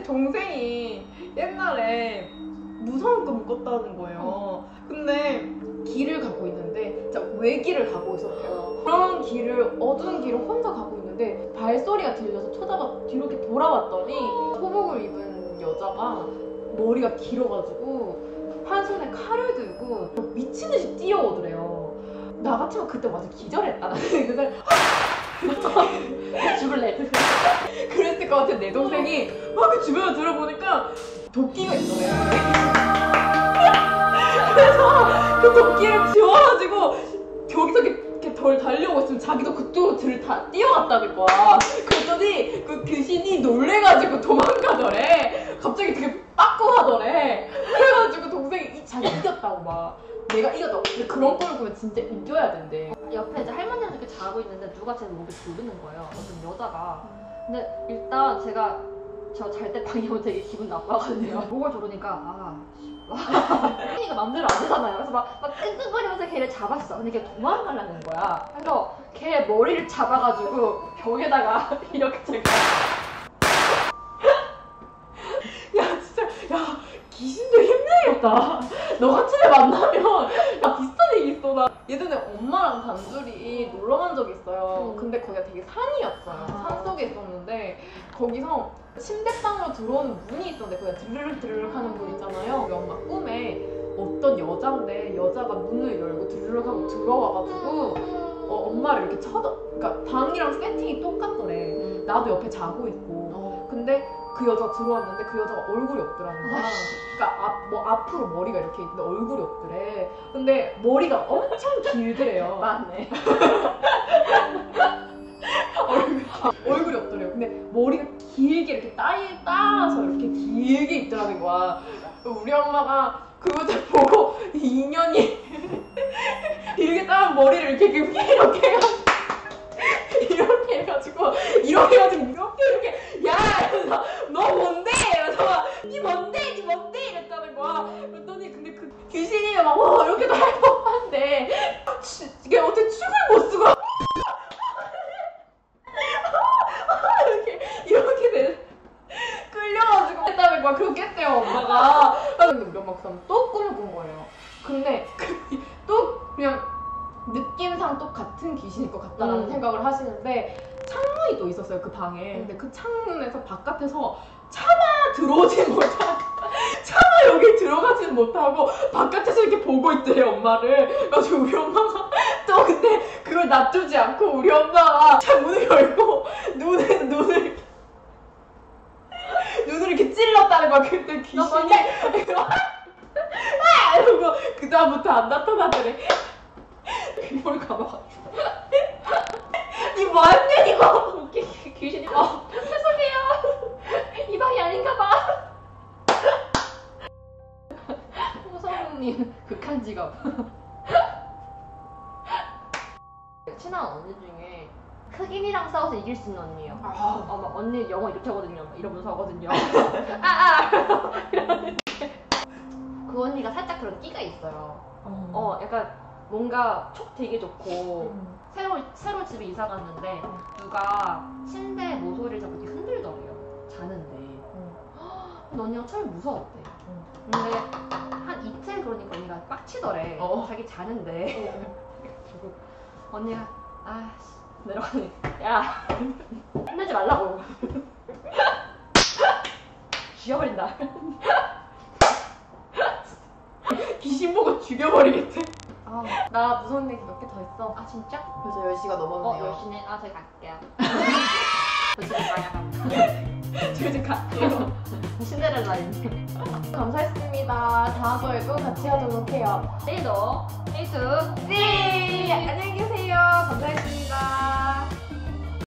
제 동생이 옛날에 무서운 꿈을 꿨다는 거예요. 근데 길을 가고 있는데 진짜 외길을 가고 있었대요. 그런 길을 어두운 길을 혼자 가고 있는데 발소리가 들려서 쳐다봐 뒤로 이렇게 돌아봤더니 소복을 입은 여자가 머리가 길어가지고 한 손에 칼을 들고 미친 듯이 뛰어오더래요. 나 같으면 그때 완전 기절했다. 그래서 것 같은 내 동생이 막그 주변을 들어보니까 도끼가 있더래요. 그래서 그 도끼를 지워가지고 저기서 이렇게, 덜 달려오고 있으면 자기도 그쪽으로 들 다 뛰어갔다는 거야. 그랬더니 그 귀신이 놀래가지고 도망가더래. 갑자기 되게 빠꾸하더래. 그래가지고 동생이 이- 자기 이겼다고 막. 내가 이겼다고. 근데 그런 걸 보면 진짜 이겨야 된대. 옆에 이제 할머니랑 이렇게 자고 있는데 누가 제 목을 조르는 거예요. 어떤 여자가. 근데 일단 제가 저 잘 때 방이 오면 되게 기분 나빠가지고 목을 조르니까 아 할머니가 맘대로 안 되잖아요. 그래서 막, 막 끙끙거리면서 걔를 잡았어. 근데 걔 도망가려는 거야. 그래서 걔 머리를 잡아가지고 벽에다가 이렇게 제가 야 진짜 야 귀신도 힘들겠다. 너 같은 애 만나면 나 비슷한 예전에 엄마랑 단둘이 놀러 간 적이 있어요. 음. 근데 거기가 되게 산이었어요. 아. 산 속에 있었는데 거기서 침대방으로 들어오는 문이 있었는데 그냥 드르륵 드르륵 하는 문 있잖아요. 우리 엄마 꿈에 어떤 여자인데 여자가 문을 열고 드르륵 하고 들어와가지고 어, 엄마를 이렇게 쳐다 그러니까 방이랑 세팅이 똑같더래. 나도 옆에 자고 있고 어. 근데 그 여자가 들어왔는데 그 여자가 얼굴이 없더라는 거야. 그러니까 앞, 뭐 앞으로 머리가 이렇게 있는데 얼굴이 없더래. 근데 머리가 엄청 길더래요. 맞네. 얼굴이 없더래요. 근데 머리가 길게 이렇게 따에 따라서 이렇게 길게 있더라는 거야. 우리 엄마가 그 여자 보고 이 인연이 길게 따은 머리를 이렇게 이렇게 이렇게 해가지고 이렇게 해가지고 끌려가지고 했다는 거야. 그렇게 했대요 엄마가. 그래서 우리 엄마가 그다음 또 꿈을 꾼 거예요. 근데 그, 또 그냥 느낌상 똑같은 귀신일 것 같다라는 음. 생각을 하시는데 창문이 또 있었어요 그 방에. 음. 근데 그 창문에서 바깥에서 차마 들어오진 못하고 차마 여기 들어가지는 못하고 바깥에서 이렇게 보고 있더래요 엄마를. 그래서 우리 엄마가 또 근데 그걸 놔두지 않고 우리 엄마가 창문을 열고 눈에 눈을 찔렀다는 거야. 그때 귀신이 아! 이러고 그 다음부터 안 나타나더래. 이걸 감아가지고 니 뭐하냐 이거 귀- 귀신이 어, 죄송해요. 이 방이 아닌가 봐. 호성님 극한 직업. 친한 언니 중에 흑인이랑 싸워서 이길 수 있는 언니예요. 아, 어, 막 언니 영어 이렇게 하거든요. 막 이러면서 하거든요. 아, 아! 이러는데. 그 언니가 살짝 그런 끼가 있어요. 어, 약간 뭔가 촉 되게 좋고 새로 새로 집에 이사 갔는데 누가 침대 모서리를 잡고 이렇게 흔들더래요. 자는데. 근데 언니가 처음에 무서웠대. 근데 한 이틀 그러니까 언니가 빡치더래. 어. 자기 자는데. 그래가지고 언니가 아씨 내려가니 야 흔들지 말라고. 죽여버린다. 귀신 보고 죽여버리겠대. 아, 나 무서운 얘기 몇 개 더 있어. 아 진짜? 벌써 10시가 어 넘었네요. 열심히 아 저희 갈게요. 저 집에 가야 저 이제 갈게요. 신데렐라인데. 감사했습니다. 다음번에도 같이 하도록 해요. 내일도 에이투 네! 안녕히 계세요. 감사했습니다.